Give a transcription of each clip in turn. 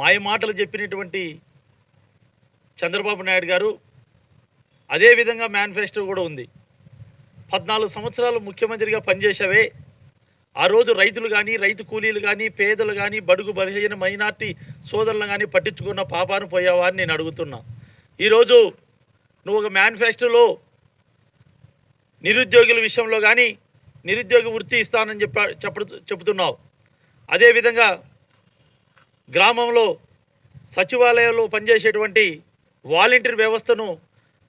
మాయమాటలు చెప్పినటువంటి చంద్రబాబు నాయుడు గారు అదేవిధంగా మేనిఫెస్టో కూడా ఉంది. పద్నాలుగు సంవత్సరాలు ముఖ్యమంత్రిగా పనిచేసావే ఆ రోజు రైతులు కానీ రైతు కూలీలు కానీ పేదలు కానీ బడుగు బలహీన మైనార్టీ సోదరులను కానీ పట్టించుకున్న పాపాను పోయావా అని నేను అడుగుతున్నా. ఈరోజు నువ్వు ఒక మేనిఫెస్టోలో నిరుద్యోగుల విషయంలో కానీ నిరుద్యోగ వృత్తి ఇస్తానని చెప్ప చెప్ప చెబుతున్నావు అదేవిధంగా గ్రామంలో సచివాలయంలో పనిచేసేటువంటి వాలంటీర్ వ్యవస్థను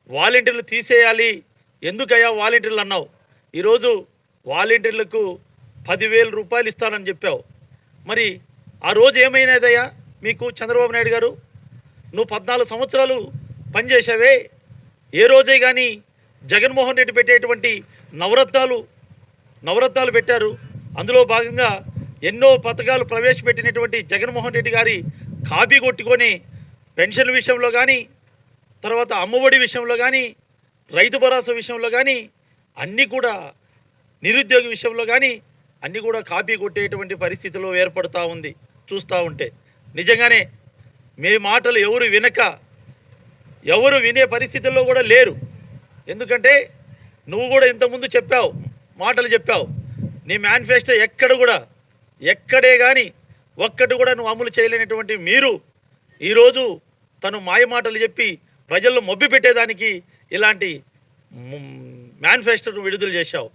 వాలంటీర్లు తీసేయాలి. ఎందుకయ్యా వాలంటీర్లు అన్నావు? ఈరోజు వాలంటీర్లకు పదివేల రూపాయలు ఇస్తానని చెప్పావు. మరి ఆ రోజు ఏమైనదయ్యా మీకు చంద్రబాబు నాయుడు గారు? నువ్వు పద్నాలుగు సంవత్సరాలు పనిచేసావే ఏ రోజే కానీ జగన్మోహన్ రెడ్డి పెట్టేటువంటి నవరత్నాలు నవరత్నాలు పెట్టారు. అందులో భాగంగా ఎన్నో పథకాలు ప్రవేశపెట్టినటువంటి జగన్మోహన్ రెడ్డి గారి కాపీ కొట్టుకొని పెన్షన్ విషయంలో కానీ తర్వాత అమ్మఒడి విషయంలో కానీ రైతు భరోసా విషయంలో కానీ అన్నీ కూడా నిరుద్యోగ విషయంలో కానీ అన్నీ కూడా కాపీ కొట్టేటువంటి పరిస్థితిలో ఏర్పడుతూ ఉంది చూస్తూ ఉంటే. నిజంగానే మీ మాటలు ఎవరు వినక ఎవరు వినే పరిస్థితుల్లో కూడా లేరు. ఎందుకంటే నువ్వు కూడా ఇంతకుముందు చెప్పావు మాటలు చెప్పావు. నీ మేనిఫెస్టో ఎక్కడ కూడా ఎక్కడే కానీ ఒక్కటి కూడా నువ్వు అమలు చేయలేనటువంటి మీరు ఈరోజు తను మాయమాటలు చెప్పి ప్రజల్లో మొబ్బి పెట్టేదానికి ఇలాంటి మేనిఫెస్టోను విడుదల చేశావు.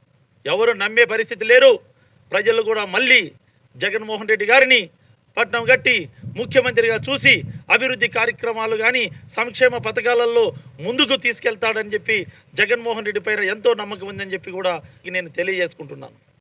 ఎవరు నమ్మే పరిస్థితి లేరు. ప్రజలు కూడా మళ్ళీ జగన్మోహన్ రెడ్డి గారిని పట్నం గట్టి ముఖ్యమంత్రిగా చూసి అభివృద్ధి కార్యక్రమాలు కానీ సంక్షేమ పథకాలలో ముందుకు తీసుకెళ్తాడని చెప్పి జగన్మోహన్ రెడ్డి పైన ఎంతో నమ్మకం ఉందని చెప్పి కూడా నేను తెలియజేసుకుంటున్నాను.